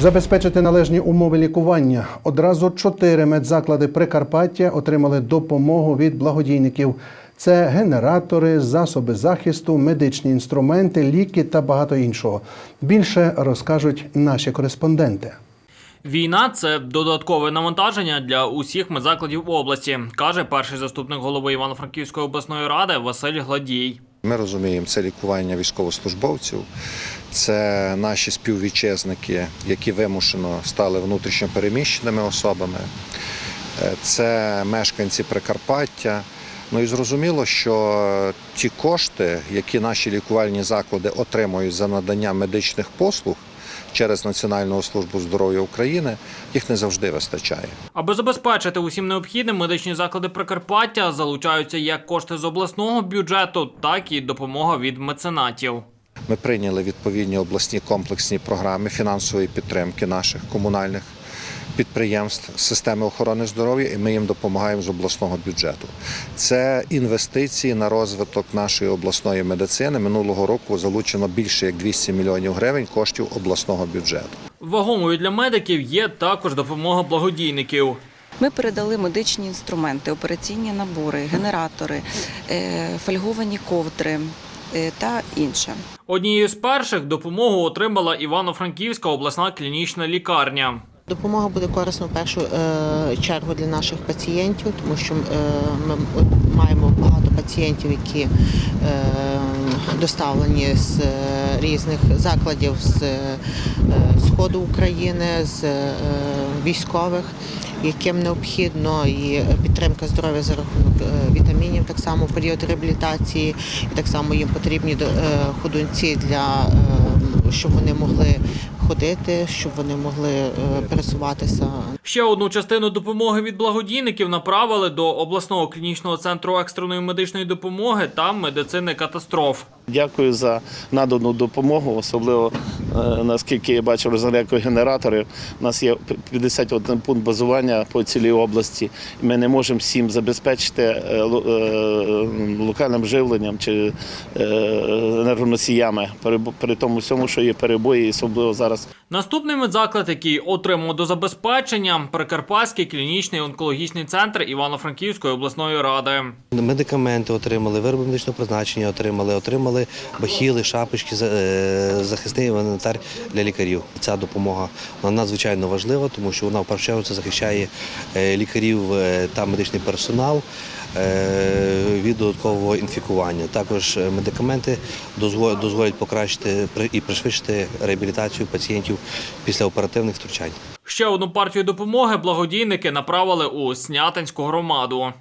Забезпечити належні умови лікування. Одразу чотири медзаклади Прикарпаття отримали допомогу від благодійників. Це генератори, засоби захисту, медичні інструменти, ліки та багато іншого. Більше розкажуть наші кореспонденти. Війна це додаткове навантаження для усіх медзакладів області, каже перший заступник голови Івано-Франківської обласної ради Василь Гладій. Ми розуміємо, це лікування військовослужбовців, це наші співвітчизники, які вимушено стали внутрішньо переміщеними особами, Е, це мешканці Прикарпаття. Ну і зрозуміло, що ті кошти, які наші лікувальні заклади отримують за надання медичних послуг через Національну службу здоров'я України, їх не завжди вистачає. Аби забезпечити усім необхідним, медичні заклади Прикарпаття залучаються як кошти з обласного бюджету, так і допомога від меценатів. Ми прийняли відповідні обласні комплексні програми фінансової підтримки наших комунальних підприємств системи охорони здоров'я, і ми їм допомагаємо з обласного бюджету. Це інвестиції на розвиток нашої обласної медицини. Минулого року залучено більше як 200 мільйонів гривень коштів обласного бюджету. Вагомою для медиків є також допомога благодійників. Ми передали медичні інструменти, операційні набори, генератори, е, фольговані ковдри е, та інше. Однією з перших допомогу отримала Івано-Франківська обласна клінічна лікарня. Допомога буде корисна в першу е, чергу для наших пацієнтів, тому що е, ми маємо багато пацієнтів, які е, доставлені з різних закладів з сходу України, з військових, яким необхідно і підтримка здоров'я за рахунок вітамінів, так само період реабілітації, і так само їм потрібні ходунці для щоб вони могли ходити, щоб вони могли е, пересуватися. Ще одну частину допомоги від благодійників направили до обласного клінічного центру екстреної медичної допомоги та медицини катастроф. Дякую за надану допомогу, особливо е, наскільки я бачу розрядку генераторів. У нас є 51 пункт базування по цілій області. Ми не можемо всім забезпечити е, е, локальним живленням чи енергоносіями при, тому всьому, що є перебої, і особливо зараз Наступний медзаклад, який отримав до забезпечення, Прикарпатський клінічний онкологічний центр Івано-Франківської обласної ради. Медикаменти отримали, вироби медичного призначення отримали, отримали бахіли, шапочки, е, захисний інвентар для лікарів. Ця допомога надзвичайно важлива, тому що вона в першу чергу це захищає е, лікарів е, та медичний персонал від додаткового інфікування. Також медикаменти дозволять, покращити і пришвидшити реабілітацію пацієнтів після оперативних втручань. Ще одну партію допомоги благодійники направили у Снятинську громаду.